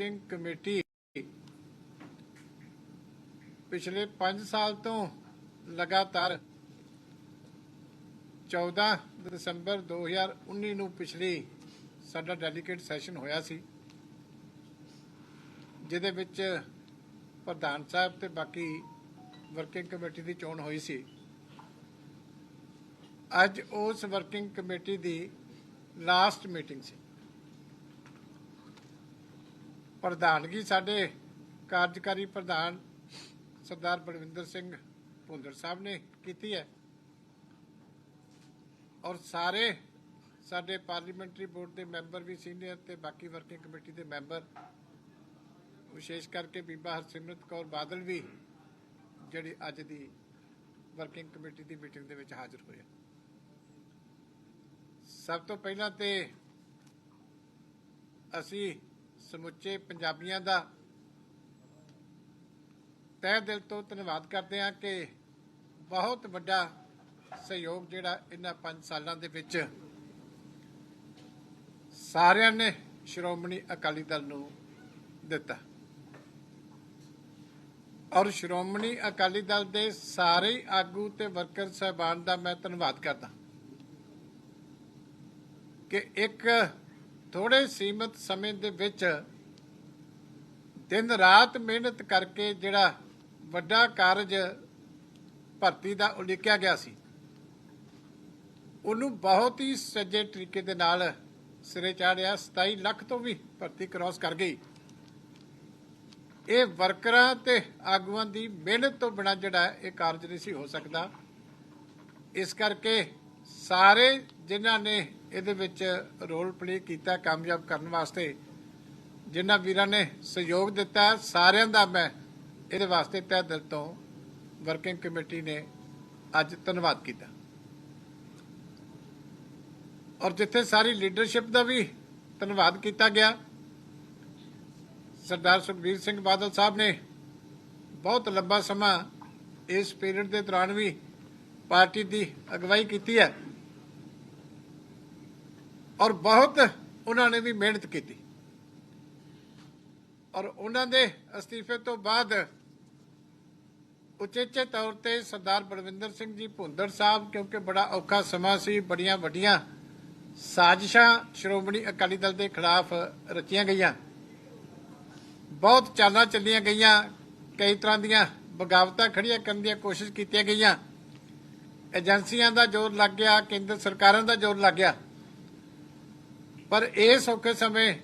Working committee ਪਿਛਲੇ 5 ਸਾਲ ਤੋਂ ਲਗਾਤਾਰ 14 ਦਸੰਬਰ 2019 ਨੂੰ ਪਿਛਲੀ ਸਾਡਾ ਡੈਲੀਗੇਟ ਸੈਸ਼ਨ ਹੋਇਆ ਸੀ, ਜਿਹਦੇ ਵਿੱਚ ਪ੍ਰਧਾਨ ਸਾਹਿਬ ਤੇ ਬਾਕੀ ਵਰਕਿੰਗ ਕਮੇਟੀ ਦੀ ਚੋਣ ਹੋਈ ਸੀ। ਅੱਜ ਉਸ ਵਰਕਿੰਗ ਕਮੇਟੀ ਦੀ ਲਾਸਟ ਮੀਟਿੰਗ ਸੀ। ਪ੍ਰਧਾਨਗੀ ਸਾਡੇ ਕਾਰਜਕਾਰੀ ਪ੍ਰਧਾਨ ਸਰਦਾਰ ਬਲਵਿੰਦਰ ਸਿੰਘ ਭੁੰਦੜ ਸਾਹਿਬ ਨੇ ਕੀਤੀ ਹੈ। ਔਰ ਸਾਰੇ ਸਾਡੇ ਪਾਰਲੀਮੈਂਟਰੀ ਬੋਰਡ ਦੇ ਮੈਂਬਰ ਵੀ ਸੀਨੀਅਰ ਤੇ ਬਾਕੀ ਵਰਕਿੰਗ ਕਮੇਟੀ ਦੇ ਮੈਂਬਰ, ਵਿਸ਼ੇਸ਼ ਕਰਕੇ ਬੀਬਾ ਹਰਸਿਮਰਤ ਕੌਰ ਬਾਦਲ ਵੀ, ਜਿਹੜੀ ਅੱਜ ਦੀ ਵਰਕਿੰਗ ਕਮੇਟੀ ਦੀ ਮੀਟਿੰਗ ਦੇ ਵਿੱਚ ਹਾਜ਼ਰ ਹੋਏ। ਸਭ ਤੋਂ ਪਹਿਲਾਂ ਤੇ ਅਸੀਂ ਸਮੁੱਚੇ ਪੰਜਾਬੀਆਂ ਦਾ ਤਹਿ ਦਿਲ ਤੋਂ ਧੰਨਵਾਦ ਕਰਦੇ ਹਾਂ ਕਿ ਬਹੁਤ ਵੱਡਾ ਸਹਿਯੋਗ ਜਿਹੜਾ ਇਹਨਾਂ 5 ਸਾਲਾਂ ਦੇ ਵਿੱਚ ਸਾਰਿਆਂ ਨੇ ਸ਼੍ਰੋਮਣੀ ਅਕਾਲੀ ਦਲ ਨੂੰ ਦਿੱਤਾ। ਔਰ ਸ਼੍ਰੋਮਣੀ ਅਕਾਲੀ ਦਲ ਦੇ ਸਾਰੇ ਆਗੂ ਤੇ ਵਰਕਰ ਸਹਿਬਾਨ ਦਾ ਮੈਂ ਧੰਨਵਾਦ ਕਰਦਾ ਕਿ ਇੱਕ ਥੋੜੇ ਸੀਮਤ ਸਮੇਂ ਦੇ ਵਿੱਚ ਦਿਨ ਰਾਤ ਮਿਹਨਤ ਕਰਕੇ ਜਿਹੜਾ ਵੱਡਾ ਕਾਰਜ ਭਰਤੀ ਦਾ ਉਲੀਕਿਆ ਗਿਆ ਸੀ, ਉਹਨੂੰ ਬਹੁਤ ਹੀ ਸੱਜੇ ਤਰੀਕੇ ਦੇ ਨਾਲ ਸਿਰੇ ਚਾੜਿਆ 27 ਲੱਖ ਤੋਂ ਵੀ ਭਰਤੀ ਕ੍ਰਾਸ ਕਰ ਗਈ। ਇਹ ਵਰਕਰਾਂ ਤੇ ਆਗੂਆਂ ਦੀ ਮਿਹਨਤ ਤੋਂ ਬਿਨਾਂ ਜਿਹੜਾ ਇਹ ਕਾਰਜ ਨਹੀਂ ਸੀ ਹੋ ਸਕਦਾ। ਇਸ ਕਰਕੇ ਸਾਰੇ ਜਿਨ੍ਹਾਂ ਨੇ ਇਹਦੇ ਵਿੱਚ ਰੋਲ ਪਲੇ ਕੀਤਾ ਕਾਮਯਾਬ ਕਰਨ ਵਾਸਤੇ, ਜਿਨ੍ਹਾਂ ਵੀਰਾਂ ਨੇ ਸਹਿਯੋਗ ਦਿੱਤਾ, ਸਾਰਿਆਂ ਦਾ ਮੈਂ ਇਹਦੇ ਵਾਸਤੇ ਤਹਿ ਦਿਲ ਤੋਂ ਵਰਕਿੰਗ ਕਮੇਟੀ ਨੇ ਅੱਜ ਧੰਨਵਾਦ ਕੀਤਾ। ਔਰ ਜਿੱਥੇ ਸਾਰੀ ਲੀਡਰਸ਼ਿਪ ਦਾ ਵੀ ਧੰਨਵਾਦ ਕੀਤਾ ਗਿਆ, ਸਰਦਾਰ ਸੁਖਬੀਰ ਸਿੰਘ ਬਾਦਲ ਸਾਹਿਬ ਨੇ ਬਹੁਤ ਲੰਬਾ ਸਮਾਂ ਇਸ ਪੀਰੀਅਡ ਦੇ ਦੌਰਾਨ ਵੀ ਪਾਰਟੀ ਦੀ ਅਗਵਾਈ ਕੀਤੀ ਹੈ। ਔਰ ਬਹੁਤ ਉਹਨਾਂ ਨੇ ਵੀ ਮਿਹਨਤ ਕੀਤੀ। ਔਰ ਉਹਨਾਂ ਦੇ ਅਸਤੀਫੇ ਤੋਂ ਬਾਅਦ ਉਚੇਚੇ ਤੌਰ ਤੇ ਸਰਦਾਰ ਬਲਵਿੰਦਰ ਸਿੰਘ ਜੀ ਭੁੰਦਰ ਸਾਹਿਬ, ਕਿਉਂਕਿ ਬੜਾ ਔਖਾ ਸਮਾਂ ਸੀ, ਬੜੀਆਂ ਵੱਡੀਆਂ ਸਾਜ਼ਿਸ਼ਾਂ ਸ਼੍ਰੋਮਣੀ ਅਕਾਲੀ ਦਲ ਦੇ ਖਿਲਾਫ ਰਚੀਆਂ ਗਈਆਂ। ਬਹੁਤ ਚਾਲਾਂ ਚੱਲੀਆਂ ਗਈਆਂ, ਕਈ ਤਰ੍ਹਾਂ ਦੀਆਂ ਬਗਾਵਤਾਂ ਖੜੀਆਂ ਕਰਨ ਦੀਆਂ ਕੋਸ਼ਿਸ਼ ਕੀਤੀਆਂ ਗਈਆਂ। ਏਜੰਸੀਆਂ ਦਾ ਜ਼ੋਰ ਲੱਗ ਗਿਆ, ਕੇਂਦਰ ਸਰਕਾਰਾਂ ਦਾ ਜ਼ੋਰ ਲੱਗ ਗਿਆ। ਪਰ ਇਸ ਔਖੇ ਸਮੇਂ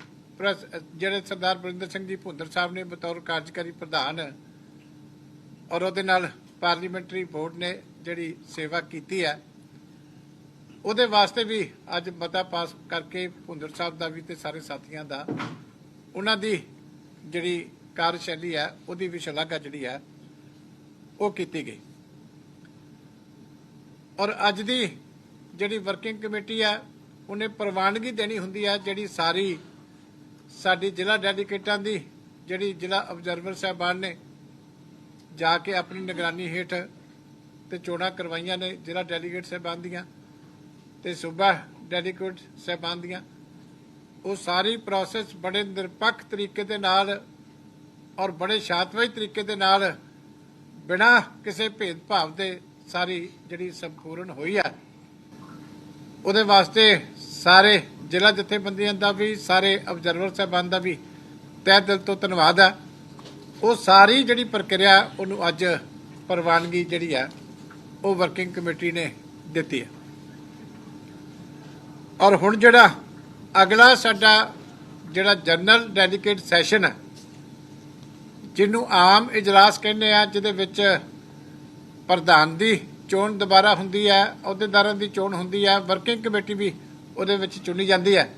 ਜਿਹੜੇ ਸਰਦਾਰ ਬਰਿੰਦਰ ਸਿੰਘ ਜੀ ਭੁੰਦਰ ਸਾਹਿਬ ਨੇ ਬਤੌਰ ਕਾਰਜਕਾਰੀ ਪ੍ਰਧਾਨ ਔਰ ਉਹਦੇ ਨਾਲ ਪਾਰਲੀਮੈਂਟਰੀ ਬੋਰਡ ਨੇ ਜਿਹੜੀ ਸੇਵਾ ਕੀਤੀ ਹੈ, ਉਹਦੇ ਵਾਸਤੇ ਵੀ ਅੱਜ ਮਤਾ ਪਾਸ ਕਰਕੇ ਭੁੰਦਰ ਸਾਹਿਬ ਦਾ ਵੀ ਤੇ ਸਾਰੇ ਸਾਥੀਆਂ ਦਾ, ਉਹਨਾਂ ਦੀ ਜਿਹੜੀ ਕਾਰਜਸ਼ੈਲੀ ਹੈ, ਉਹਦੀ ਵੀ ਸ਼ਲਾਘਾ ਜਿਹੜੀ ਹੈ, ਉਹ ਕੀਤੀ ਗਈ। ਔਰ ਅੱਜ ਦੀ ਜਿਹੜੀ ਵਰਕਿੰਗ ਕਮੇਟੀ ਹੈ ਉਹਨੇ ਪ੍ਰਵਾਨਗੀ ਦੇਣੀ ਹੁੰਦੀ ਹੈ ਜਿਹੜੀ ਸਾਰੀ ਸਾਡੀ ਜ਼ਿਲ੍ਹਾ ਡੈਡੀਕੇਟਾਂ ਦੀ, ਜਿਹੜੀ ਜ਼ਿਲ੍ਹਾ ਆਬਜ਼ਰਵਰ ਸਾਹਿਬਾਨ ਨੇ ਜਾ ਕੇ ਆਪਣੀ ਨਿਗਰਾਨੀ ਹੇਠ ਤੇ ਚੋਣਾਂ ਕਰਵਾਈਆਂ ਨੇ ਜ਼ਿਲ੍ਹਾ ਡੈਲੀਗੇਟ ਸਾਹਿਬਾਨ ਦੀਆਂ ਤੇ ਸੂਬਾ ਡੈਲੀਗੇਟ ਸਾਹਿਬਾਨ ਦੀਆਂ। ਉਹ ਸਾਰੀ ਪ੍ਰੋਸੈਸ ਬੜੇ ਨਿਰਪੱਖ ਤਰੀਕੇ ਦੇ ਨਾਲ ਔਰ ਬੜੇ ਸ਼ਾਂਤਮਈ ਤਰੀਕੇ ਦੇ ਨਾਲ ਬਿਨਾ ਕਿਸੇ ਭੇਦਭਾਵ ਦੇ ਸਾਰੀ ਜਿਹੜੀ ਸੰਪੂਰਨ ਹੋਈ ਹੈ ਉਹਦੇ ਵਾਸਤੇ ਸਾਰੇ ਜ਼ਿਲ੍ਹਾ ਜਥੇਬੰਦੀਆਂ ਦਾ ਵੀ, ਸਾਰੇ ਆਬਜ਼ਰਵਰ ਸਾਹਿਬਾਨ ਦਾ ਵੀ ਤਹਿ ਦਿਲ ਤੋਂ ਧੰਨਵਾਦ ਹੈ। ਉਹ ਸਾਰੀ ਜਿਹੜੀ ਪ੍ਰਕਿਰਿਆ ਉਹਨੂੰ ਅੱਜ ਪ੍ਰਵਾਨਗੀ ਜਿਹੜੀ ਹੈ, ਉਹ ਵਰਕਿੰਗ ਕਮੇਟੀ ਨੇ ਦਿੱਤੀ ਹੈ। ਔਰ ਹੁਣ ਜਿਹੜਾ ਅਗਲਾ ਸਾਡਾ ਜਿਹੜਾ ਜਨਰਲ ਡੈਡੀਕੇਟ ਸੈਸ਼ਨ ਹੈ, ਜਿਹਨੂੰ ਆਮ ਇਜਲਾਸ ਕਹਿੰਦੇ ਆ, ਜਿਹਦੇ ਵਿੱਚ ਪ੍ਰਧਾਨ ਦੀ ਚੋਣ ਦੁਬਾਰਾ ਹੁੰਦੀ ਹੈ, ਅਹੁਦੇਦਾਰਾਂ ਦੀ ਚੋਣ ਹੁੰਦੀ ਹੈ ਵਰਕਿੰਗ ਕਮੇਟੀ ਵੀ ਉਹਦੇ ਵਿੱਚ ਚੁਣੀ ਜਾਂਦੀ ਹੈ।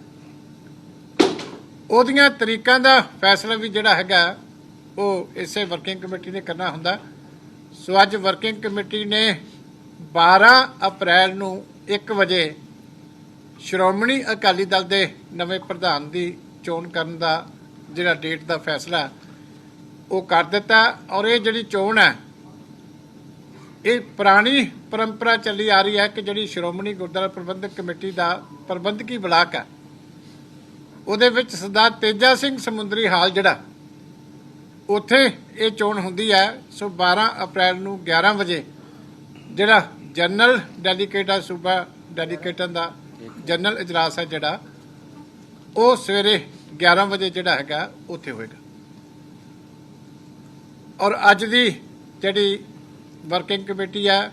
ਉਹਦੀਆਂ ਤਰੀਕਾਂ ਦਾ ਫੈਸਲਾ ਵੀ ਜਿਹੜਾ ਹੈਗਾ, ਉਹ ਇਸੇ ਵਰਕਿੰਗ ਕਮੇਟੀ ਨੇ ਕਰਨਾ ਹੁੰਦਾ। ਸੋ ਅੱਜ ਵਰਕਿੰਗ ਕਮੇਟੀ ਨੇ 12 ਅਪ੍ਰੈਲ ਨੂੰ 1 ਵਜੇ ਸ਼੍ਰੋਮਣੀ ਅਕਾਲੀ ਦਲ ਦੇ ਨਵੇਂ ਪ੍ਰਧਾਨ ਦੀ ਚੋਣ ਕਰਨ ਦਾ ਜਿਹੜਾ ਡੇਟ ਦਾ ਫੈਸਲਾ, ਉਹ ਕਰ ਦਿੱਤਾ। ਔਰ ਇਹ ਜਿਹੜੀ ਚੋਣ ਹੈ ਇਹ ਪੁਰਾਣੀ ਪਰੰਪਰਾ ਚੱਲੀ ਆ ਰਹੀ ਹੈ ਕਿ ਜਿਹੜੀ ਸ਼੍ਰੋਮਣੀ ਗੁਰਦੁਆਰਾ ਪ੍ਰਬੰਧਕ ਕਮੇਟੀ ਦਾ ਪ੍ਰਬੰਧਕੀ ਬਲਾਕ ਹੈ। ਉਹਦੇ ਵਿੱਚ ਸਰਦਾਰ ਤੇਜਾ ਸਿੰਘ ਸਮੁੰਦਰੀ ਹਾਲ ਜਿਹੜਾ, ਉੱਥੇ ਇਹ ਚੋਣ ਹੁੰਦੀ ਹੈ, ਸੋ 12 ਅਪ੍ਰੈਲ ਨੂੰ 11 ਵਜੇ ਜਿਹੜਾ ਜਨਰਲ ਡੈਲੀਗੇਟ ਆ, ਸੂਬਾ ਡੈਲੀਗੇਟਾਂ ਦਾ ਜਨਰਲ ਇਜਲਾਸ ਹੈ ਜਿਹੜਾ, ਉਹ ਸਵੇਰੇ 11 ਵਜੇ ਜਿਹੜਾ ਹੈਗਾ, ਉੱਥੇ ਹੋਏਗਾ। ਔਰ ਅੱਜ ਦੀ ਜਿਹੜੀ ਵਰਕਿੰਗ ਕਮੇਟੀ ਹੈ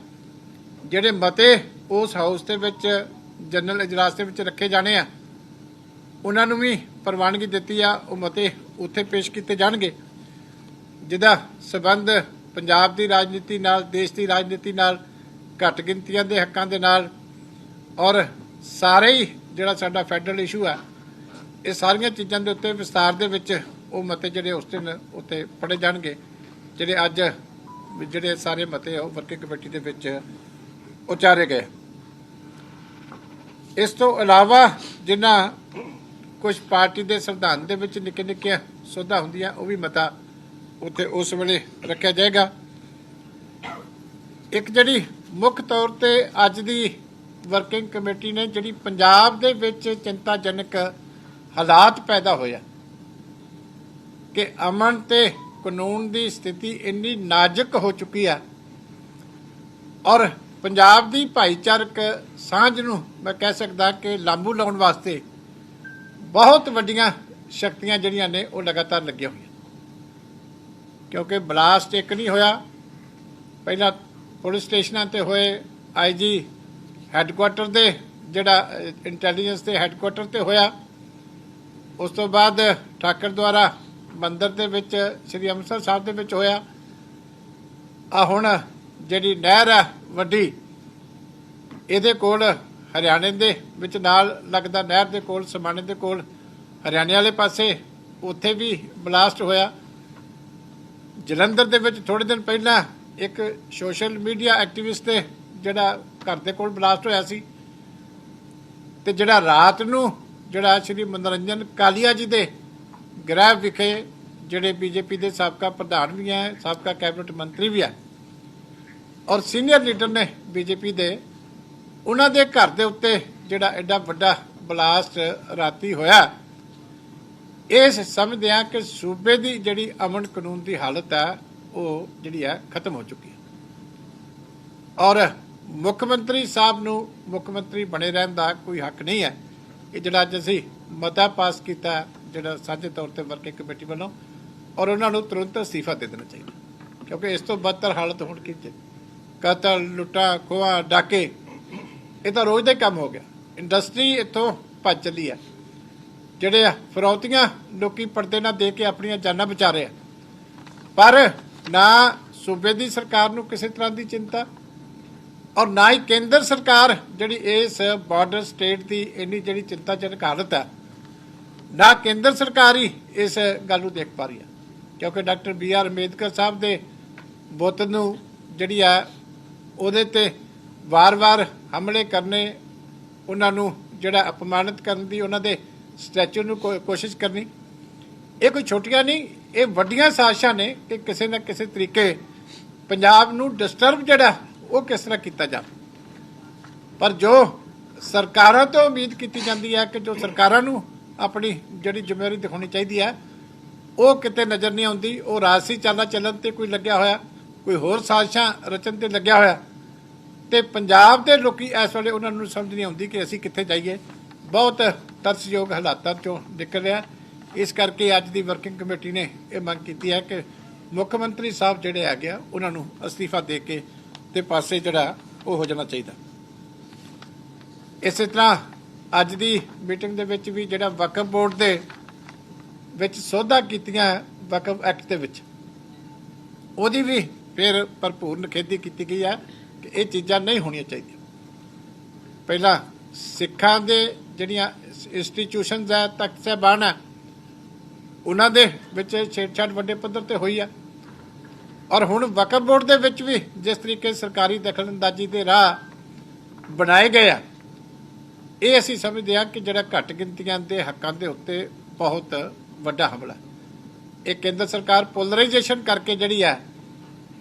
ਜਿਹੜੇ ਮਤੇ ਉਸ ਹਾਊਸ ਦੇ ਵਿੱਚ ਜਨਰਲ ਇਜਲਾਸ ਦੇ ਵਿੱਚ ਰੱਖੇ ਜਾਣੇ ਆ, ਉਹਨਾਂ ਨੂੰ ਵੀ ਪ੍ਰਵਾਨਗੀ ਦਿੱਤੀ ਆ, ਉਹ ਮਤੇ ਉੱਥੇ ਪੇਸ਼ ਕੀਤੇ ਜਾਣਗੇ। ਜਿਹਦਾ ਸਬੰਧ ਪੰਜਾਬ ਦੀ ਰਾਜਨੀਤੀ ਨਾਲ, ਦੇਸ਼ ਦੀ ਰਾਜਨੀਤੀ ਨਾਲ, ਘੱਟ ਗਿਣਤੀਆਂ ਦੇ ਹੱਕਾਂ ਦੇ ਨਾਲ, ਔਰ ਸਾਰੇ ਹੀ ਜਿਹੜਾ ਸਾਡਾ ਫੈਡਰਲ ਇਸ਼ੂ ਹੈ ਇਹ ਸਾਰੀਆਂ ਚੀਜ਼ਾਂ ਦੇ ਉੱਤੇ ਵਿਸਤਾਰ ਦੇ ਵਿੱਚ ਉਹ ਮਤੇ ਜਿਹੜੇ ਉਸ ਦਿਨ ਉੱਤੇ ਪੜੇ ਜਾਣਗੇ, ਜਿਹੜੇ ਅੱਜ ਜਿਹੜੇ ਸਾਰੇ ਮਤੇ ਉਹ ਵਰਕਿੰਗ ਕਮੇਟੀ ਦੇ ਵਿੱਚ ਉਚਾਰੇ ਗਏ। ਇਸ ਤੋਂ ਇਲਾਵਾ ਜਿਨ੍ਹਾਂ ਕੁਝ ਪਾਰਟੀ ਦੇ ਸੰਵਿਧਾਨ ਦੇ ਵਿੱਚ ਨਿੱਕੇ ਨਿੱਕੇ ਸੋਧਾ ਹੁੰਦੀਆਂ, ਉਹ ਵੀ ਮਤਾ ਉੱਥੇ ਉਸ ਵੇਲੇ ਰੱਖਿਆ ਜਾਏਗਾ। ਇੱਕ ਜਿਹੜੀ ਮੁੱਖ ਤੌਰ ਤੇ ਅੱਜ ਦੀ ਵਰਕਿੰਗ ਕਮੇਟੀ ਨੇ ਜਿਹੜੀ ਪੰਜਾਬ ਦੇ ਵਿੱਚ ਚਿੰਤਾਜਨਕ ਹਾਲਾਤ ਪੈਦਾ ਹੋਇਆ ਕਿ ਅਮਨ ਤੇ ਕਾਨੂੰਨ ਦੀ ਸਥਿਤੀ ਇੰਨੀ ਨਾਜ਼ੁਕ ਹੋ ਚੁੱਕੀ ਹੈ ਔਰ ਪੰਜਾਬ ਦੀ ਭਾਈਚਾਰਕ ਸਾਂਝ ਨੂੰ ਮੈਂ ਕਹਿ ਸਕਦਾ ਕਿ ਲਾਂਬੂ ਲਾਉਣ ਵਾਸਤੇ ਬਹੁਤ ਵੱਡੀਆਂ ਸ਼ਕਤੀਆਂ ਜਿਹੜੀਆਂ ਨੇ ਉਹ ਲਗਾਤਾਰ ਲੱਗੀਆਂ ਹੋਈਆਂ। ਕਿਉਂਕਿ ਬਲਾਸਟ ਇੱਕ ਨਹੀਂ ਹੋਇਆ। ਪਹਿਲਾਂ ਪੁਲਿਸ ਸਟੇਸ਼ਨਾਂ ਤੇ ਹੋਏ ਆਈਜੀ ਹੈੱਡਕੁਆਟਰ ਦੇ, ਜਿਹੜਾ ਇੰਟੈਲੀਜੈਂਸ ਦੇ ਹੈੱਡਕੁਆਟਰ ਤੇ ਹੋਇਆ। ਉਸ ਤੋਂ ਬਾਅਦ ਠਾਕਰ ਦੁਆਰਾ ਮੰਦਿਰ ਦੇ ਵਿੱਚ, ਸ੍ਰੀ ਅੰਮ੍ਰਿਤਸਰ ਸਾਹਿਬ ਦੇ ਵਿੱਚ ਹੋਇਆ। ਆ ਹੁਣ ਜਿਹੜੀ ਨਹਿਰ ਹੈ ਵੱਡੀ, ਇਹਦੇ ਕੋਲ ਹਰਿਆਣੇ ਦੇ ਵਿੱਚ ਨਾਲ ਲੱਗਦਾ ਨਹਿਰ ਦੇ ਕੋਲ, ਸਮਾਣੇ ਦੇ ਕੋਲ, ਹਰਿਆਣੇ ਵਾਲੇ ਪਾਸੇ ਉੱਥੇ ਵੀ ਬਲਾਸਟ ਹੋਇਆ। ਜਲੰਧਰ ਦੇ ਵਿੱਚ ਥੋੜੇ ਦਿਨ ਪਹਿਲਾਂ ਇੱਕ ਸੋਸ਼ਲ ਮੀਡੀਆ ਐਕਟਿਵਿਸਟ ਦੇ ਜਿਹੜਾ ਘਰ ਦੇ ਕੋਲ ਬਲਾਸਟ ਹੋਇਆ ਸੀ। ਤੇ ਜਿਹੜਾ ਰਾਤ ਨੂੰ ਜਿਹੜਾ ਸ਼੍ਰੀ ਮਨੋਰੰਜਨ ਕਾਲੀਆ ਜੀ ਦੇ ਗ੍ਰਹਿ ਵਿਖੇ ਜਿਹੜੇ ਬੀਜੇਪੀ ਦੇ ਸਾਬਕਾ ਪ੍ਰਧਾਨ ਵੀ ਹੈ, ਸਾਬਕਾ ਕੈਬਨਿਟ ਮੰਤਰੀ ਵੀ ਹੈ। ਔਰ ਸੀਨੀਅਰ ਲੀਡਰ ਨੇ ਬੀਜੇਪੀ ਦੇ, ਉਹਨਾਂ ਦੇ ਘਰ ਦੇ ਉੱਤੇ ਜਿਹੜਾ ਐਡਾ ਵੱਡਾ ਬਲਾਸਟ ਰਾਤੀ ਹੋਇਆ ਇਸ ਸਮਝਦੇ ਆ ਕਿ ਸੂਬੇ ਦੀ ਜਿਹੜੀ ਅਮਨ ਕਾਨੂੰਨ ਦੀ ਹਾਲਤ ਹੈ ਉਹ ਜਿਹੜੀ ਹੈ ਖਤਮ ਹੋ ਚੁੱਕੀ ਹੈ। ਔਰ ਮੁੱਖ ਮੰਤਰੀ ਸਾਹਿਬ ਨੂੰ ਮੁੱਖ ਮੰਤਰੀ ਬਣੇ ਰਹਿਣ ਦਾ ਕੋਈ ਹੱਕ ਨਹੀਂ ਹੈ। ਇਹ ਜਿਹੜਾ ਅੱਜ ਅਸੀਂ ਮਤਾ ਪਾਸ ਕੀਤਾ ਜਿਹੜਾ ਸਾਂਝੇ ਤੌਰ ਤੇ ਵਰਕਿੰਗ ਕਮੇਟੀ ਵੱਲੋਂ, ਔਰ ਉਹਨਾਂ ਨੂੰ ਤੁਰੰਤ ਅਸਤੀਫਾ ਦੇ ਦੇਣਾ ਚਾਹੀਦਾ। ਕਿਉਂਕਿ ਇਸ ਤੋਂ ਬਦਤਰ ਹਾਲਤ ਹੁਣ ਕੀ ਜੇ? ਕਤਲ, ਲੁੱਟਾ, ਖੋਹਾਂ, ਡਾਕੇ, ਇਹ ਤਾਂ ਰੋਜ਼ ਦਾ ਕੰਮ ਹੋ ਗਿਆ। ਇੰਡਸਟਰੀ ਇੱਥੋਂ ਭੱਜ ਚੱਲੀ ਹੈ ਜਿਹੜੇ ਆ ਫਰੌਤੀਆਂ ਲੋਕੀ ਪਰਦੇ ਨਾਲ ਦੇ ਕੇ ਆਪਣੀਆਂ ਜਾਨਾਂ ਬਚਾ ਰਹੇ ਆ। ਪਰ ਨਾ ਸੂਬੇ ਦੀ ਸਰਕਾਰ ਨੂੰ ਕਿਸੇ ਤਰ੍ਹਾਂ ਦੀ ਚਿੰਤਾ, ਔਰ ਨਾ ਹੀ ਕੇਂਦਰ ਸਰਕਾਰ ਜਿਹੜੀ ਇਸ ਬਾਰਡਰ ਸਟੇਟ ਦੀ ਇੰਨੀ ਜਿਹੜੀ ਚਿੰਤਾਜਨਕ ਹਾਲਤ ਹੈ ਨਾ ਕੇਂਦਰ ਸਰਕਾਰ ਹੀ ਇਸ ਗੱਲ ਨੂੰ ਦੇਖ ਪਾ ਰਹੀ ਹੈ। ਕਿਉਂਕਿ doctor B R Ambedkar Sahib ਦੇ ਬੁੱਤ ਨੂੰ ਜਿਹੜੀ ਆ, ਉਹਦੇ ਤੇ ਵਾਰ-ਵਾਰ ਹਮਲੇ ਕਰਨੇ, ਉਹਨਾਂ ਨੂੰ ਜਿਹੜਾ ਅਪਮਾਨਿਤ ਕਰਨ ਦੀ ਉਹਨਾਂ ਦੇ ਸਟੈਚੂ ਨੂੰ ਕੋਸ਼ਿਸ਼ ਕਰਨੀ, ਇਹ ਕੋਈ ਛੋਟੀਆਂ ਨਹੀਂ, ਇਹ ਵੱਡੀਆਂ ਸਾਜ਼ਿਸ਼ਾਂ ਨੇ ਕਿ ਕਿਸੇ ਨਾ ਕਿਸੇ ਤਰੀਕੇ ਪੰਜਾਬ ਨੂੰ ਡਿਸਟਰਬ ਜਿਹੜਾ, ਉਹ ਕਿਸ ਤਰ੍ਹਾਂ ਕੀਤਾ ਜਾਵੇ। ਪਰ ਜੋ ਸਰਕਾਰਾਂ ਤੋਂ ਉਮੀਦ ਕੀਤੀ ਜਾਂਦੀ ਹੈ ਕਿ ਜੋ ਸਰਕਾਰਾਂ ਨੂੰ ਆਪਣੀ ਜਿਹੜੀ ਜ਼ਿੰਮੇਵਾਰੀ ਦਿਖਾਉਣੀ ਚਾਹੀਦੀ ਹੈ, ਉਹ ਕਿਤੇ ਨਜ਼ਰ ਨਹੀਂ ਆਉਂਦੀ, ਉਹ ਰਾਜਸੀ ਚਾਲਾ ਚੱਲਣ ਤੇ ਕੋਈ ਲੱਗਿਆ ਹੋਇਆ, ਕੋਈ ਹੋਰ ਸਾਜ਼ਿਸ਼ਾਂ ਰਚਨ ਤੇ ਲੱਗਿਆ ਹੋਇਆ। ਤੇ ਪੰਜਾਬ ਦੇ ਲੋਕੀ ਇਸ ਵੇਲੇ ਉਹਨਾਂ ਨੂੰ ਸਮਝ ਨਹੀਂ ਆਉਂਦੀ ਕਿ ਅਸੀਂ ਕਿੱਥੇ ਜਾਈਏ। ਬਹੁਤ ਤਰਸਯੋਗ ਹਾਲਾਤਾਂ ਚੋਂ ਨਿਕਲ ਰਿਹਾ ਇਸ ਕਰਕੇ ਅੱਜ ਦੀ ਵਰਕਿੰਗ ਕਮੇਟੀ ਨੇ ਇਹ ਮੰਗ ਕੀਤੀ ਹੈ ਕਿ ਮੁੱਖ ਮੰਤਰੀ ਸਾਹਿਬ ਜਿਹੜੇ ਹੈਗੇ ਆ, ਉਹਨਾਂ ਨੂੰ ਅਸਤੀਫਾ ਦੇ ਕੇ ਤੇ ਪਾਸੇ ਜਿਹੜਾ ਉਹ ਹੋ ਜਾਣਾ ਚਾਹੀਦਾ। ਇਸੇ ਤਰ੍ਹਾਂ ਅੱਜ ਦੀ ਮੀਟਿੰਗ ਦੇ ਵਿੱਚ ਵੀ ਜਿਹੜਾ ਵਕਫ ਬੋਰਡ ਦੇ ਵਿੱਚ ਸੋਧਾ ਕੀਤੀਆਂ ਵਕਫ ਐਕਟ ਦੇ ਵਿੱਚ, ਉਹਦੀ ਵੀ ਫਿਰ ਭਰਪੂਰ ਨਿਖੇਧੀ ਕੀਤੀ ਗਈ ਹੈ ਕਿ ਇਹ ਚੀਜ਼ਾਂ ਨਹੀਂ ਹੋਣੀਆਂ ਚਾਹੀਦੀਆਂ। ਪਹਿਲਾਂ ਸਿੱਖਾਂ ਦੇ ਜਿਹੜੀਆਂ ਇੰਸਟੀਟਿਊਸ਼ਨਸ ਹੈ ਤਖਤ ਸਾਹਿਬਾਨ ਹੈ ਉਹਨਾਂ ਦੇ ਵਿੱਚ ਛੇੜਛਾੜ ਵੱਡੇ ਪੱਧਰ ਤੇ ਹੋਈ ਆ। ਔਰ ਹੁਣ ਵਕਫ ਬੋਰਡ ਦੇ ਵਿੱਚ ਵੀ ਜਿਸ ਤਰੀਕੇ ਸਰਕਾਰੀ ਦਖਲਅੰਦਾਜ਼ੀ ਦੇ ਰਾਹ ਬਣਾਏ ਗਏ ਆ ਇਹ ਅਸੀਂ ਸਮਝਦੇ ਹਾਂ ਕਿ ਜਿਹੜਾ ਘੱਟ ਗਿਣਤੀਆਂ ਦੇ ਹੱਕਾਂ ਦੇ ਉੱਤੇ ਬਹੁਤ ਵੱਡਾ ਹਮਲਾ ਇਹ ਕੇਂਦਰ ਸਰਕਾਰ ਪੋਲਰਾਈਜੇਸ਼ਨ ਕਰਕੇ ਜਿਹੜੀ ਹੈ,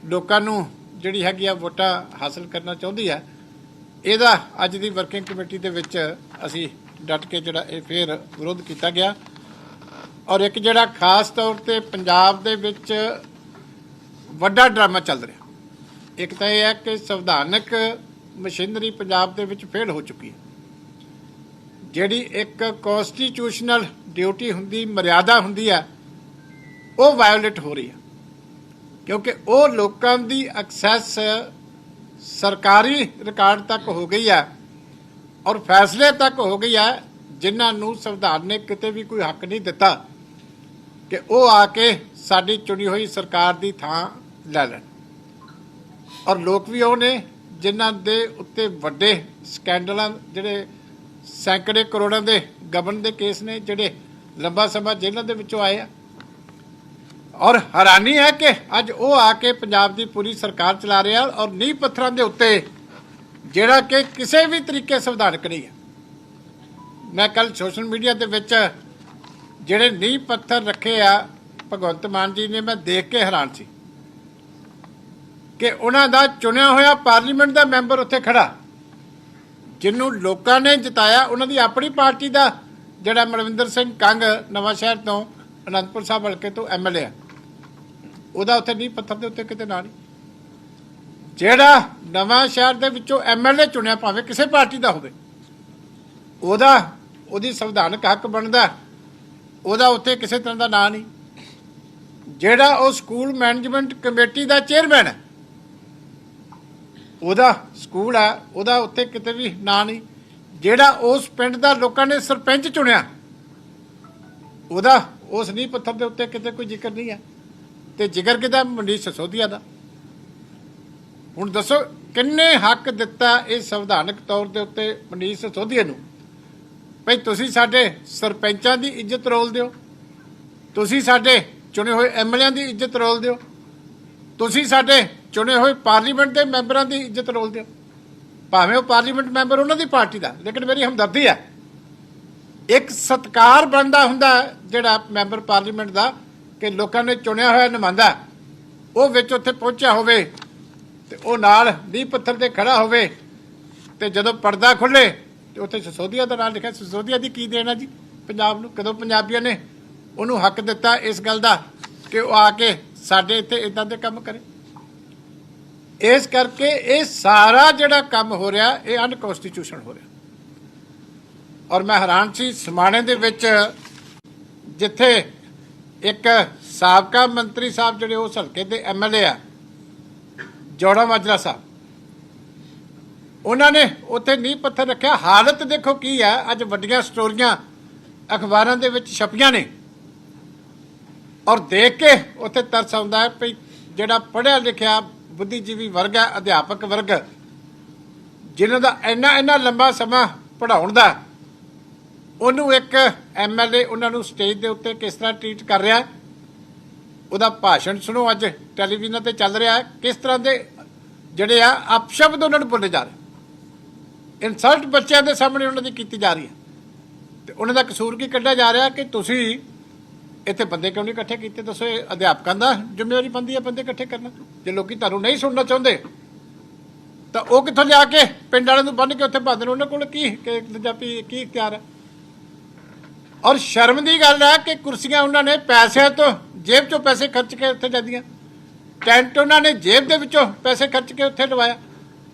ਲੋਕਾਂ ਨੂੰ ਜਿਹੜੀ ਹੈਗੀ ਆ ਵੋਟਾਂ ਹਾਸਲ ਕਰਨਾ ਚਾਹੁੰਦੀ ਹੈ, ਇਹਦਾ ਅੱਜ ਦੀ ਵਰਕਿੰਗ ਕਮੇਟੀ ਦੇ ਵਿੱਚ ਅਸੀਂ ਡਟ ਕੇ ਜਿਹੜਾ ਇਹ ਫੇਰ ਵਿਰੋਧ ਕੀਤਾ ਗਿਆ। ਔਰ ਇੱਕ ਜਿਹੜਾ ਖਾਸ ਤੌਰ ਤੇ ਪੰਜਾਬ ਦੇ ਵਿੱਚ ਵੱਡਾ ਡਰਾਮਾ ਚੱਲ ਰਿਹਾ। ਇੱਕ ਤਾਂ ਇਹ ਹੈ ਕਿ ਸੰਵਿਧਾਨਕ ਮਸ਼ੀਨਰੀ ਪੰਜਾਬ ਦੇ ਵਿੱਚ ਫੇਲ ਹੋ ਚੁੱਕੀ ਹੈ। ਜਿਹੜੀ ਇੱਕ ਕਨਸਟੀਟਿਊਸ਼ਨਲ ਡਿਊਟੀ ਹੁੰਦੀ, ਮਰਿਆਦਾ ਹੁੰਦੀ ਹੈ ਉਹ ਵਾਇਓਲੇਟ ਹੋ ਰਹੀ ਹੈ ਕਿਉਂਕਿ ਉਹ ਲੋਕਾਂ ਦੀ ਐਕਸੈਸ ਸਰਕਾਰੀ ਰਿਕਾਰਡ ਤੱਕ ਹੋ ਗਈ ਹੈ ਔਰ ਫੈਸਲੇ ਤੱਕ ਹੋ ਗਈ ਹੈ ਜਿਨ੍ਹਾਂ ਨੂੰ ਸੰਵਿਧਾਨ ਨੇ ਕਿਤੇ ਵੀ ਕੋਈ ਹੱਕ ਨਹੀਂ ਦਿੱਤਾ ਕਿ ਉਹ ਆ ਕੇ ਸਾਡੀ ਚੁਣੀ ਹੋਈ ਸਰਕਾਰ ਦੀ ਥਾਂ ਲੈ ਲੈਣ। ਔਰ ਲੋਕ ਵੀ ਉਹ ਨੇ, ਜਿਨ੍ਹਾਂ ਦੇ ਉੱਤੇ ਵੱਡੇ ਸਕੈਂਡਲਾਂ ਜਿਹੜੇ ਸੈਂਕੜੇ ਕਰੋੜਾਂ ਦੇ ਗਬਨ ਦੇ ਕੇਸ ਨੇ ਜਿਹੜੇ ਲੰਬਾ ਸਮਾਂ ਜੇਲ੍ਹਾਂ ਦੇ ਵਿੱਚੋਂ ਆਏ ਆ। ਔਰ ਹੈਰਾਨੀ ਹੈ ਕਿ ਅੱਜ ਉਹ ਆ ਕੇ ਪੰਜਾਬ ਦੀ ਪੂਰੀ ਸਰਕਾਰ ਚਲਾ ਰਿਹਾ ਔਰ ਨੀਂਹ ਪੱਥਰਾਂ ਦੇ ਉੱਤੇ ਜਿਹੜਾ ਕਿ ਕਿਸੇ ਵੀ ਤਰੀਕੇ ਸੰਵਿਧਾਨਕ ਨਹੀਂ ਹੈ। ਮੈਂ ਕੱਲ ਸੋਸ਼ਲ ਮੀਡੀਆ ਦੇ ਵਿੱਚ ਜਿਹੜੇ ਨੀਂਹ ਪੱਥਰ ਰੱਖੇ ਆ, ਭਗਵੰਤ ਮਾਨ ਜੀ ਨੇ ਮੈਂ ਦੇਖ ਕੇ ਹੈਰਾਨ ਸੀ ਕਿ ਉਹਨਾਂ ਦਾ ਚੁਣਿਆ ਹੋਇਆ ਪਾਰਲੀਮੈਂਟ ਦਾ ਮੈਂਬਰ ਉੱਥੇ ਖੜਾ ਜਿਹਨੂੰ ਲੋਕਾਂ ਨੇ ਜਿਤਾਇਆ, ਉਹਨਾਂ ਦੀ ਆਪਣੀ ਪਾਰਟੀ ਦਾ ਜਿਹੜਾ ਮਨਵਿੰਦਰ ਸਿੰਘ ਕੰਗ ਨਵਾਂ ਸ਼ਹਿਰ ਤੋਂ ਅਨੰਦਪੁਰ ਸਾਹਿਬ ਹਲਕੇ ਤੋਂ ਐਮਐਲਏ ਆ। ਉਹਦਾ ਉੱਥੇ ਨਹੀਂ ਪੱਥਰ ਦੇ ਉੱਤੇ ਕਿਤੇ ਨਾਂ ਨਹੀਂ। ਜਿਹੜਾ ਨਵਾਂ ਸ਼ਹਿਰ ਦੇ ਵਿੱਚੋਂ ਐਮਐਲਏ ਚੁਣਿਆ ਭਾਵੇਂ ਕਿਸੇ ਪਾਰਟੀ ਦਾ ਹੋਵੇ, ਉਹਦਾ, ਉਹਦੀ ਸੰਵਿਧਾਨਕ ਹੱਕ ਬਣਦਾ, ਉਹਦਾ ਉੱਥੇ ਕਿਸੇ ਤਰ੍ਹਾਂ ਦਾ ਨਾਂ ਨਹੀਂ। ਜਿਹੜਾ ਉਹ ਸਕੂਲ ਮੈਨੇਜਮੈਂਟ ਕਮੇਟੀ ਦਾ ਚੇਅਰਮੈਨ ਹੈ ਉਹਦਾ ਸਕੂਲ ਆ ਉਹਦਾ ਉੱਥੇ ਕਿਤੇ ਵੀ ਨਾਂ ਨਹੀਂ। ਜਿਹੜਾ ਉਸ ਪਿੰਡ ਦਾ ਲੋਕਾਂ ਨੇ ਸਰਪੰਚ ਚੁਣਿਆ, ਉਹਦਾ ਉਸ ਨੀਂਹ ਪੱਥਰ ਦੇ ਉੱਤੇ ਕਿਤੇ ਕੋਈ ਜ਼ਿਕਰ ਨਹੀਂ ਹੈ। ਤੇ ਜ਼ਿਕਰ ਕਿਦਾ ਮਨੀਸ਼ ਸਸੋਦੀਆ ਦਾ। ਹੁਣ ਦੱਸੋ, ਕਿੰਨੇ ਹੱਕ ਦਿੱਤਾ ਇਹ ਸੰਵਿਧਾਨਕ ਤੌਰ ਦੇ ਉੱਤੇ ਮਨੀਸ਼ ਸਸੋਦੀਆ ਨੂੰ? ਭਈ ਤੁਸੀਂ ਸਾਡੇ ਸਰਪੰਚਾਂ ਦੀ ਇੱਜ਼ਤ ਰੋਲ ਦਿਓ। ਤੁਸੀਂ ਸਾਡੇ ਚੁਣੇ ਹੋਏ ਐਮਐਲਏਆਂ ਦੀ ਇੱਜ਼ਤ ਰੋਲ ਦਿਓ। ਤੁਸੀਂ ਸਾਡੇ ਚੁਣੇ ਹੋਏ ਪਾਰਲੀਮੈਂਟ ਦੇ ਮੈਂਬਰਾਂ ਦੀ ਇੱਜ਼ਤ ਰੋਲ ਦਿਓ ਭਾਵੇਂ ਉਹ ਪਾਰਲੀਮੈਂਟ ਮੈਂਬਰ ਉਹਨਾਂ ਦੀ ਪਾਰਟੀ ਦਾ, ਲੇਕਿਨ ਮੇਰੀ ਹਮਦਰਦੀ ਹੈ। ਇੱਕ ਸਤਕਾਰ ਬਣਦਾ ਹੁੰਦਾ ਜਿਹੜਾ ਮੈਂਬਰ ਪਾਰਲੀਮੈਂਟ ਦਾ ਕਿ ਲੋਕਾਂ ਨੇ ਚੁਣਿਆ ਹੋਇਆ ਨੁਮਾਇੰਦਾ ਉਹ ਵਿੱਚ ਉੱਥੇ ਪਹੁੰਚਿਆ ਹੋਵੇ ਤੇ ਉਹ ਨਾਲ ਨੀਂਹ ਪੱਥਰ ਤੇ ਖੜਾ ਹੋਵੇ ਤੇ ਜਦੋਂ ਪਰਦਾ ਖੁੱਲੇ ਤੇ ਉੱਥੇ ਸਸੋਦੀਆ ਦਾ ਨਾਮ ਲਿਖਿਆ। ਸਸੋਦੀਆ ਦੀ ਕੀ ਦੇਣਾ ਜੀ? ਪੰਜਾਬ ਨੂੰ ਕਦੋਂ ਪੰਜਾਬੀਆਂ ਨੇ ਉਹਨੂੰ ਹੱਕ ਦਿੱਤਾ ਇਸ ਗੱਲ ਦਾ ਕਿ ਉਹ ਆ ਕੇ ਸਾਡੇ ਇੱਥੇ ਇਦਾਂ ਦੇ ਕੰਮ ਕਰੇ? ਇਸ ਕਰਕੇ ਇਹ ਸਾਰਾ ਜਿਹੜਾ ਕੰਮ ਹੋ ਰਿਹਾ, ਇਹ ਅਨਕਨਸਟੀਟਿਊਸ਼ਨ ਹੋ ਰਿਹਾ। ਔਰ ਮੈਂ ਹੈਰਾਨ ਸੀ, ਸਮਾਣੇ ਦੇ ਵਿੱਚ ਜਿੱਥੇ ਇੱਕ ਸਾਬਕਾ ਮੰਤਰੀ ਸਾਹਿਬ ਜਿਹੜੇ ਉਸ ਹਲਕੇ ਦੇ ਐਮਐਲਏ ਆ, ਜੋੜਾ ਮਾਜਰਾ ਸਾਹਿਬ, ਉਹਨਾਂ ਨੇ ਉੱਥੇ ਨੀਂਹ ਪੱਥਰ ਰੱਖਿਆ। ਹਾਲਤ ਦੇਖੋ ਕੀ ਹੈ ਅੱਜ ਵੱਡੀਆਂ ਸਟੋਰੀਆਂ ਅਖਬਾਰਾਂ ਦੇ ਵਿੱਚ ਛਪੀਆਂ ਨੇ। ਔਰ ਦੇਖ ਕੇ ਉੱਥੇ ਤਰਸ ਆਉਂਦਾ ਹੈ ਵੀ ਜਿਹੜਾ ਪੜਿਆ ਲਿਖਿਆ ਬੁੱਧੀਜੀਵੀ ਵਰਗ ਹੈ, ਅਧਿਆਪਕ ਵਰਗ, ਜਿਨ੍ਹਾਂ ਦਾ ਇੰਨਾ ਇੰਨਾ ਲੰਬਾ ਸਮਾਂ ਪੜਾਉਣ ਦਾ, ਉਹਨੂੰ ਇੱਕ ਐਮਐਲਏ ਉਹਨਾਂ ਨੂੰ ਸਟੇਜ ਦੇ ਉੱਤੇ ਕਿਸ ਤਰ੍ਹਾਂ ਟ੍ਰੀਟ ਕਰ ਰਿਹਾ ਹੈ? ਉਹਦਾ ਭਾਸ਼ਣ ਸੁਣੋ ਅੱਜ ਟੈਲੀਵਿਜ਼ਨ ਤੇ ਚੱਲ ਰਿਹਾ ਹੈ, ਕਿਸ ਤਰ੍ਹਾਂ ਦੇ ਜਿਹੜੇ ਆ ਅਪਸ਼ਬਦ ਉਹਨਾਂ ਨੂੰ ਬੋਲੇ ਜਾ ਰਹੇ ਇਨਸਲਟ ਬੱਚਿਆਂ ਦੇ ਸਾਹਮਣੇ ਉਹਨਾਂ ਦੀ ਕੀਤੀ ਜਾ ਰਹੀ ਹੈ। ਤੇ ਉਹਨਾਂ ਦਾ ਕਸੂਰ ਕੀ ਕੱਢਿਆ ਜਾ ਰਿਹਾ ਕਿ ਤੁਸੀਂ ਇੱਥੇ ਬੰਦੇ ਕਿਉਂ ਨਹੀਂ ਇਕੱਠੇ ਕੀਤੇ? ਦੱਸੋ ਇਹ ਅਧਿਆਪਕਾਂ ਦਾ ਜ਼ਿੰਮੇਵਾਰੀ ਬੰਦੀ ਹੈ ਬੰਦੇ ਇਕੱਠੇ ਕਰਨਾ ਜੇ ਲੋਕੀ ਤੁਹਾਨੂੰ ਨਹੀਂ ਸੁਣਨਾ ਚਾਹੁੰਦੇ, ਤਾਂ ਉਹ ਕਿੱਥੋਂ ਲਿਆ ਕੇ ਪਿੰਡ ਵਾਲਿਆਂ ਨੂੰ ਬੰਨ ਕੇ ਉੱਥੇ ਬਾਦਨ ਉਹਨਾਂ ਕੋਲ ਕੀ ਕਿ ਪੰਜਾਬੀ ਕੀ ਇਖਤਿਆਰ ਹੈ? ਔਰ ਸ਼ਰਮ ਦੀ ਗੱਲ ਹੈ ਕਿ ਕੁਰਸੀਆਂ ਉਹਨਾਂ ਨੇ ਪੈਸਿਆਂ ਤੋਂ ਜੇਬ ਚੋਂ ਪੈਸੇ ਖਰਚ ਕੇ ਉੱਥੇ ਜਾਂਦੀਆਂ। ਟੈਂਟ ਉਹਨਾਂ ਨੇ ਜੇਬ ਦੇ ਵਿੱਚੋਂ ਪੈਸੇ ਖਰਚ ਕੇ ਉੱਥੇ ਲਵਾਇਆ।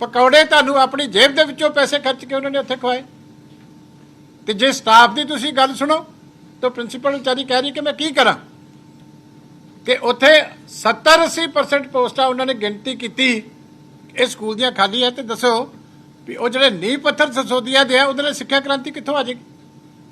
ਪਕੌੜੇ ਤੁਹਾਨੂੰ ਆਪਣੀ ਜੇਬ ਦੇ ਵਿੱਚੋਂ ਪੈਸੇ ਖਰਚ ਕੇ ਉਹਨਾਂ ਨੇ ਉੱਥੇ ਖਵਾਏ। ਤੇ ਜੇ ਸਟਾਫ ਦੀ ਤੁਸੀਂ ਗੱਲ ਸੁਣੋ ਤਾਂ ਪ੍ਰਿੰਸੀਪਲ ਵਿਚਾਰੀ ਕਹਿ ਰਹੀ ਕਿ ਮੈਂ ਕੀ ਕਰਾਂ? ਕਿ ਉੱਥੇ 70 80% ਪੋਸਟਾਂ ਉਹਨਾਂ ਨੇ ਗਿਣਤੀ ਕੀਤੀ। ਇਹ ਸਕੂਲ ਦੀਆਂ ਖਾਲੀ ਹੈ, ਤੇ ਦੱਸੋ ਵੀ ਉਹ ਜਿਹੜੇ ਨੀਂਹ ਪੱਥਰ ਸਸੋਦੀਆ ਦੇ ਆ, ਉਹਦੇ ਨਾਲ ਸਿੱਖਿਆ ਕ੍ਰਾਂਤੀ ਕਿੱਥੋਂ ਆ ਜਾਏਗੀ?